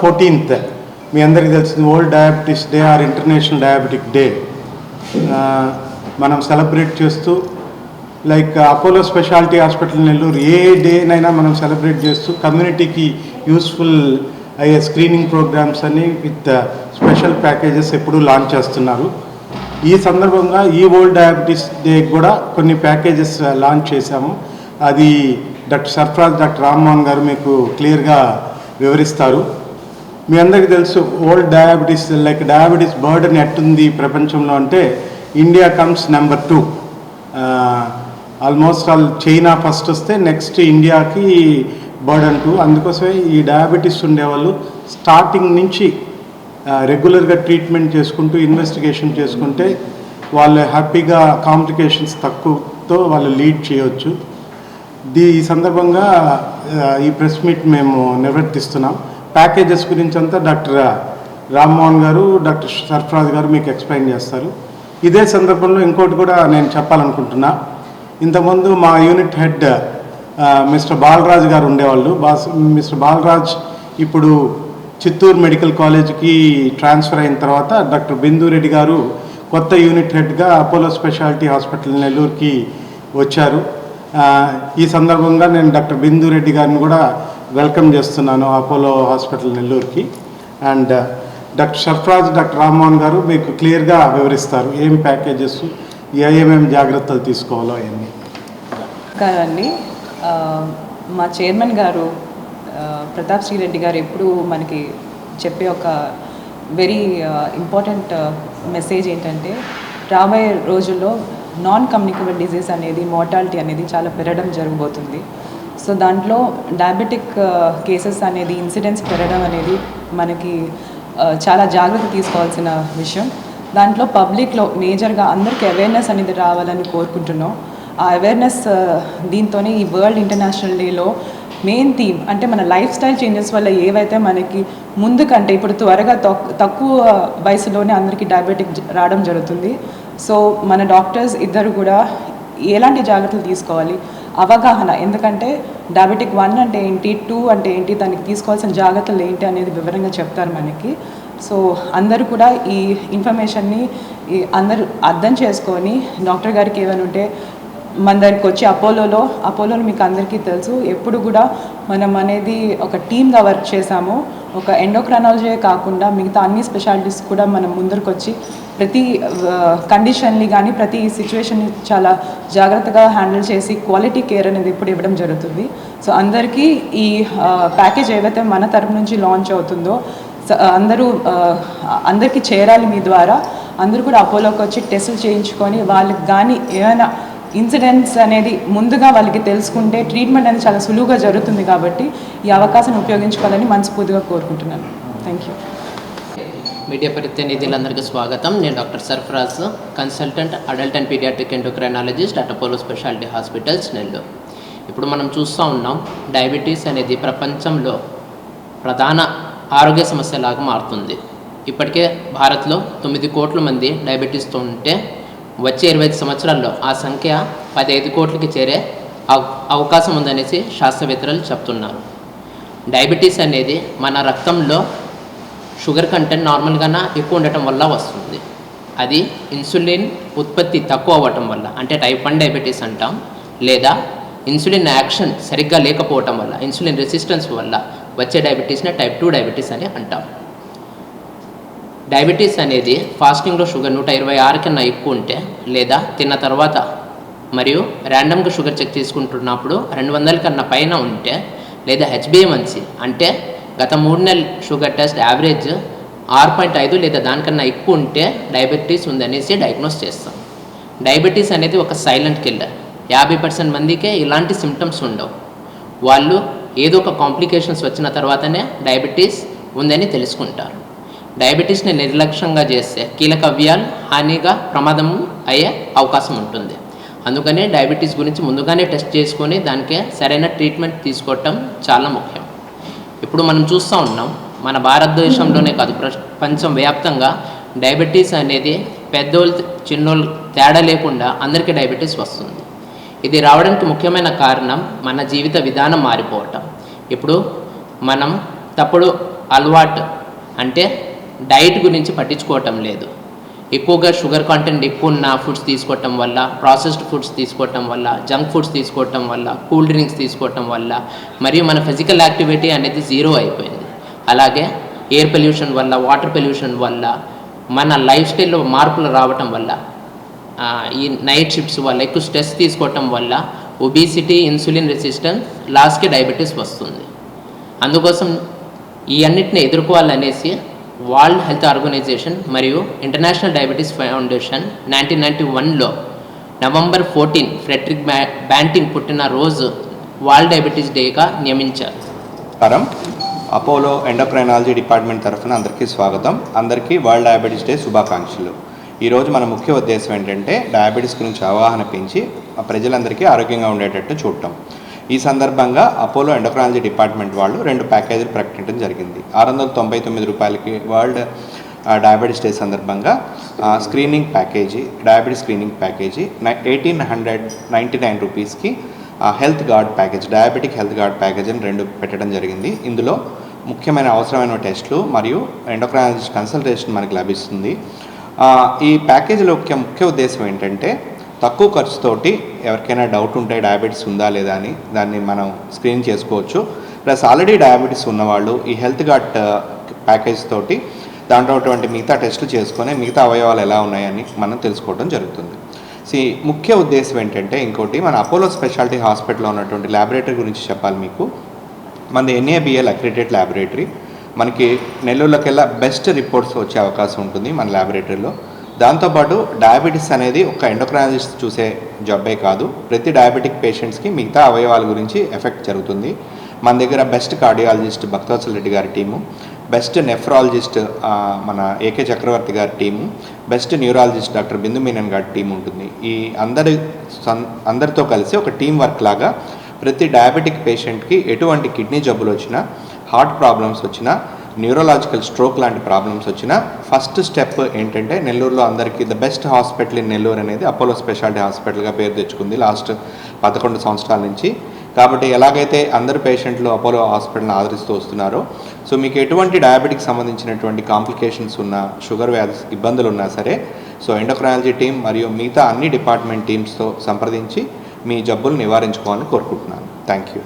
Fourteenth మీ అందరికీ తెలిసింది world diabetes day or international diabetic day మనం సెలబ్రేట్ చేస్తూ like Apollo speciality hospital Nellore ఏ డేనైనా మనం సెలబ్రేట్ చేస్తూ కమ్యూనిటీకి యూస్ఫుల్ అయ్యే స్క్రీనింగ్ ప్రోగ్రామ్స్ అని విత్ స్పెషల్ ప్యాకేజెస్ ఎప్పుడూ లాంచ్ చేస్తున్నారు. ఈ సందర్భంగా ఈ వరల్డ్ డయాబెటీస్ డే కూడా కొన్ని ప్యాకేజెస్ లాంచ్ చేశాము. అది డాక్టర్ సర్ఫరాజ్ డాక్టర్ రామ్మోహన్ గారు మీకు క్లియర్గా వివరిస్తారు. మీ అందరికీ తెలుసు old diabetes like diabetes burden ఎట్టుంది ప్రపంచంలో అంటే India comes number two almost all China first వస్తే నెక్స్ట్ ఇండియాకి బర్డన్ టూ అందుకోసమే ఈ డయాబెటీస్ ఉండేవాళ్ళు స్టార్టింగ్ నుంచి రెగ్యులర్గా ట్రీట్మెంట్ చేసుకుంటూ ఇన్వెస్టిగేషన్ చేసుకుంటే వాళ్ళు హ్యాపీగా కాంప్లికేషన్స్ తక్కువతో వాళ్ళు లీడ్ చేయవచ్చు దీ ఈ సందర్భంగా ఈ ప్రెస్ మీట్ మేము నిర్వర్తిస్తున్నాం. ప్యాకేజెస్ గురించి అంతా డాక్టర్ రామ్మోహన్ గారు డాక్టర్ సర్ఫరాజ్ గారు మీకు ఎక్స్ప్లెయిన్ చేస్తారు. ఇదే సందర్భంలో ఇంకోటి కూడా నేను చెప్పాలనుకుంటున్నా. ఇంతకుముందు మా యూనిట్ హెడ్ మిస్టర్ బాలరాజ్ గారు ఉండేవాళ్ళు. బాస్ మిస్టర్ బాలరాజ్ ఇప్పుడు చిత్తూరు మెడికల్ కాలేజ్కి ట్రాన్స్ఫర్ అయిన తర్వాత డాక్టర్ బిందురెడ్డి గారు కొత్త యూనిట్ హెడ్గా అపోలో స్పెషాలిటీ హాస్పిటల్ నెల్లూరుకి వచ్చారు. ఈ సందర్భంగా నేను డాక్టర్ బిందు రెడ్డి గారిని కూడా వెల్కమ్ చేస్తున్నాను అపోలో హాస్పిటల్ నెల్లూరుకి. And doctor Sarfaraz doctor Rammohan garu మీకు క్లియర్గా వివరిస్తారు ఏం ప్యాకేజెస్ ఏమేమి జాగ్రత్తలు తీసుకోవాలో అవన్నీ. నమస్కారండి మా చైర్మన్ గారు ప్రతాప్ శ్రీరెడ్డి గారు ఎప్పుడు మనకి చెప్పే ఒక వెరీ ఇంపార్టెంట్ మెసేజ్ ఏంటంటే రాబోయే రోజుల్లో నాన్ కమ్యూనికబుల్ డిజీజ్ అనేది మోర్టాలిటీ అనేది చాలా పెరగడం జరగబోతుంది. సో దాంట్లో డయాబెటిక్ కేసెస్ uh, అనేది ఇన్సిడెంట్స్ పెరగడం అనేది మనకి uh, చాలా జాగ్రత్త తీసుకోవాల్సిన విషయం. దాంట్లో పబ్లిక్లో మేజర్గా అందరికీ అవేర్నెస్ అనేది రావాలని కోరుకుంటున్నాం. ఆ అవేర్నెస్ uh, దీంతోనే ఈ వరల్డ్ ఇంటర్నేషనల్ డేలో మెయిన్ థీమ్ అంటే మన లైఫ్ స్టైల్ చేంజెస్ వల్ల ఏవైతే మనకి ముందు కంటే ఇప్పుడు త్వరగా తక్కువ వయసులోనే అందరికీ డయాబెటిక్ రావడం జరుగుతుంది. సో మన డాక్టర్స్ ఇద్దరు కూడా ఎలాంటి జాగ్రత్తలు తీసుకోవాలి? అవగాహన. ఎందుకంటే డయాబెటిక్ వన్ అంటే ఏంటి టూ అంటే ఏంటి దానికి తీసుకోవాల్సిన జాగ్రత్తలు ఏంటి అనేది వివరంగా చెప్తారు మనకి. సో అందరూ కూడా ఈ ఇన్ఫర్మేషన్ని అందరూ అర్థం చేసుకొని డాక్టర్ గారికి ఏమైనా ఉంటే మన దగ్గరికి వచ్చి అపోలోలో అపోలోలో మీకు అందరికీ తెలుసు ఎప్పుడు కూడా మనం అనేది ఒక టీమ్గా వర్క్ చేసాము ఒక ఎండోక్రానాలజీ కాకుండా మిగతా అన్ని స్పెషాలిటీస్ కూడా మనం ముందరికి వచ్చి ప్రతి కండిషన్ని కానీ ప్రతి సిచ్యువేషన్ని చాలా జాగ్రత్తగా హ్యాండిల్ చేసి క్వాలిటీ కేర్ అనేది ఇప్పుడు ఇవ్వడం జరుగుతుంది. సో అందరికీ ఈ ప్యాకేజ్ ఏవైతే మన తరపు నుంచి లాంచ్ అవుతుందో అందరూ అందరికీ చేరాలి మీ ద్వారా అందరూ కూడా అపోలోకి వచ్చి టెస్టులు చేయించుకొని వాళ్ళకి కానీ ఏమైనా ఇన్సిడెంట్స్ అనేది ముందుగా వాళ్ళకి తెలుసుకుంటే ట్రీట్మెంట్ అనేది చాలా సులువుగా జరుగుతుంది కాబట్టి ఈ అవకాశాన్ని ఉపయోగించుకోవాలని మనస్ఫూర్తిగా కోరుకుంటున్నాను. Thank you. మీడియా ప్రతినిధులందరికీ స్వాగతం. నేను doctor Sarfaraz consultant adult and paediatric endocrinologist at Apollo speciality hospitals Nellore. ఇప్పుడు మనం చూస్తూ ఉన్నాం డయాబెటీస్ అనేది ప్రపంచంలో ప్రధాన ఆరోగ్య సమస్యలాగా మారుతుంది. ఇప్పటికే భారత్లో తొమ్మిది కోట్ల మంది డయాబెటీస్తో ఉంటే వచ్చే ఇరవై ఐదు సంవత్సరాల్లో ఆ సంఖ్య పదహైదు కోట్లకి చేరే అవకాశం ఉందనేసి శాస్త్రవేత్తలు చెప్తున్నారు. డయాబెటీస్ అనేది మన రక్తంలో షుగర్ కంటెంట్ నార్మల్గానే ఎక్కువ ఉండటం వల్ల వస్తుంది. అది ఇన్సులిన్ ఉత్పత్తి తక్కువ అవ్వటం వల్ల అంటే టైప్ వన్ డయాబెటీస్ అంటాం లేదా ఇన్సులిన్ యాక్షన్ సరిగ్గా లేకపోవటం వల్ల ఇన్సులిన్ రెసిస్టెన్స్ వల్ల వచ్చే డయాబెటీస్ని టైప్ టూ డయాబెటీస్ అని అంటాం. డయాబెటీస్ అనేది ఫాస్టింగ్లో షుగర్ నూట ఇరవై ఆరు కన్నా ఎక్కువ ఉంటే లేదా తిన్న తర్వాత మరియు ర్యాండమ్గా షుగర్ చెక్ తీసుకుంటున్నప్పుడు రెండు వందల కన్నా పైన ఉంటే లేదా హెచ్బిఎంఎన్సి అంటే గత మూడు నెలల షుగర్ టెస్ట్ యావరేజ్ ఆరు పాయింట్ ఐదు లేదా దానికన్నా ఎక్కువ ఉంటే డయాబెటీస్ ఉందనేసి డయాగ్నోస్ చేస్తాం. డయాబెటీస్ అనేది ఒక సైలెంట్ కిల్లర్ యాభై పర్సెంట్ మందికే ఇలాంటి సిమ్టమ్స్ ఉండవు. వాళ్ళు ఏదో ఒక కాంప్లికేషన్స్ వచ్చిన తర్వాతనే డయాబెటీస్ ఉందని తెలుసుకుంటారు. డయాబెటీస్ని నిర్లక్ష్యంగా చేస్తే కీలక వ్యాలు హానిగా ప్రమాదం అయ్యే అవకాశం ఉంటుంది. అందుకనే డయాబెటీస్ గురించి ముందుగానే టెస్ట్ చేసుకొని దానికే సరైన ట్రీట్మెంట్ తీసుకోవటం చాలా ముఖ్యం. ఇప్పుడు మనం చూస్తూ ఉన్నాం మన భారతదేశంలోనే కాదు ప్రపంచం వ్యాప్తంగా డయాబెటీస్ అనేది పెద్దోళ్ళు చిన్నోళ్ళు తేడా లేకుండా అందరికీ డయాబెటీస్ వస్తుంది. ఇది రావడానికి ముఖ్యమైన కారణం మన జీవిత విధానం మారిపోవటం. ఇప్పుడు మనం తప్పుడు అలవాటు అంటే డైట్ గురించి పట్టించుకోవటం లేదు. ఎక్కువగా షుగర్ కంటెంట్ ఎక్కువ ఉన్న ఫుడ్స్ తీసుకోవటం వల్ల ప్రాసెస్డ్ ఫుడ్స్ తీసుకోవటం వల్ల జంక్ ఫుడ్స్ తీసుకోవటం వల్ల కూల్ డ్రింక్స్ తీసుకోవటం వల్ల మరియు మన ఫిజికల్ యాక్టివిటీ అనేది జీరో అయిపోయింది. అలాగే ఎయిర్ పొల్యూషన్ వల్ల వాటర్ పొల్యూషన్ వల్ల మన లైఫ్ స్టైల్లో మార్పులు రావటం వల్ల ఈ నైట్ షిఫ్ట్స్ వల్ల ఎక్కువ స్ట్రెస్ తీసుకోవటం వల్ల ఒబిసిటీ ఇన్సులిన్ రెసిస్టెన్స్ లాస్ట్కి డయాబెటీస్ వస్తుంది. అందుకోసం ఈ అన్నిటిని ఎదుర్కోవాలనేసి వరల్డ్ హెల్త్ ఆర్గనైజేషన్ మరియు International Diabetes Foundation nineteen ninety వన్లో నవంబర్ ఫోర్టీన్ ఫ్రెడ్రిక్ బ్యా బ్యాంటింగ్ పుట్టిన రోజు వరల్డ్ డయాబెటీస్ డేగా నియమించారు. నమస్కారం. అపోలో ఎండోక్రైనాలజీ డిపార్ట్మెంట్ తరఫున అందరికీ స్వాగతం. అందరికీ వరల్డ్ డయాబెటీస్ డే శుభాకాంక్షలు. ఈరోజు మన ముఖ్య ఉద్దేశం ఏంటంటే డయాబెటీస్ గురించి అవగాహన పెంచి ఆ ప్రజలందరికీ ఆరోగ్యంగా ఉండేటట్టు చూడటం. ఈ సందర్భంగా అపోలో ఎండోక్రాలజీ డిపార్ట్మెంట్ వాళ్ళు రెండు ప్యాకేజీలు ప్రకటించడం జరిగింది. ఆరు వందల తొంభై తొమ్మిది రూపాయలకి వరల్డ్ డయాబెటిస్ డయాబెటీస్ డే సందర్భంగా screening package diabetes screening package eighteen hundred ninety nine రూపీస్కి health guard package diabetic health guard package అని రెండు పెట్టడం జరిగింది. ఇందులో ముఖ్యమైన అవసరమైన టెస్టులు మరియు ఎండోక్రాలజిస్ట్ కన్సల్టేషన్ మనకి లభిస్తుంది. ఈ ప్యాకేజీలో ముఖ్య ముఖ్య ఉద్దేశం ఏంటంటే తక్కువ ఖర్చుతోటి ఎవరికైనా డౌట్ ఉంటే డయాబెటీస్ ఉందా లేదా అని దాన్ని మనం స్క్రీన్ చేసుకోవచ్చు. ప్లస్ ఆల్రెడీ డయాబెటీస్ ఉన్నవాళ్ళు ఈ హెల్త్ గార్డ్ ప్యాకేజ్ తోటి దాంట్లో ఉన్నటువంటి మిగతా టెస్టులు చేసుకొని మిగతా అవయవాలు ఎలా ఉన్నాయని మనం తెలుసుకోవడం జరుగుతుంది. సి ముఖ్య ఉద్దేశం ఏంటంటే ఇంకోటి మన అపోలో స్పెషాలిటీ హాస్పిటల్లో ఉన్నటువంటి ల్యాబొరేటరీ గురించి చెప్పాలి మీకు. మనది ఎన్ఏబిఎల్ అక్రిటెడ్ ల్యాబొరేటరీ మనకి నెల్లూరులోకెల్లా బెస్ట్ రిపోర్ట్స్ వచ్చే అవకాశం ఉంటుంది మన ల్యాబొరేటరీలో దాంతోపాటు డయాబెటీస్ అనేది ఒక ఎండోక్రాలజిస్ట్ చూసే జబ్బే కాదు. ప్రతి డయాబెటిక్ పేషెంట్స్కి మిగతా అవయవాల గురించి ఎఫెక్ట్ జరుగుతుంది. మన దగ్గర బెస్ట్ కార్డియాలజిస్ట్ భక్తవత్సల రెడ్డి గారి టీము బెస్ట్ నెఫ్రాలజిస్ట్ మన ఏకే చక్రవర్తి గారి team best neurologist doctor Bindu Menon గారి టీం ఉంటుంది. ఈ అందరి అందరితో కలిసి ఒక టీం వర్క్ లాగా ప్రతి డయాబెటిక్ పేషెంట్కి ఎటువంటి కిడ్నీ జబ్బులు వచ్చినా హార్ట్ ప్రాబ్లమ్స్ వచ్చినా న్యూరలాజికల్ స్ట్రోక్ లాంటి ప్రాబ్లమ్స్ వచ్చినా ఫస్ట్ స్టెప్ ఏంటంటే నెల్లూరులో అందరికీ the best hospital in Nellore అనేది అపోలో స్పెషాలిటీ హాస్పిటల్గా పేరు తెచ్చుకుంది లాస్ట్ పదకొండు సంవత్సరాల నుంచి. కాబట్టి ఎలాగైతే అందరు పేషెంట్లు అపోలో హాస్పిటల్ని ఆదరిస్తూ వస్తున్నారో సో మీకు ఎటువంటి డయాబెటిక్ సంబంధించినటువంటి కాంప్లికేషన్స్ ఉన్నా షుగర్ వ్యాధి ఇబ్బందులు ఉన్నా సరే సో ఎండోక్రాలజీ టీం మరియు మిగతా అన్ని డిపార్ట్మెంట్ టీమ్స్తో సంప్రదించి మీ జబ్బులు నివారించుకోవాలని కోరుకుంటున్నాను. Thank you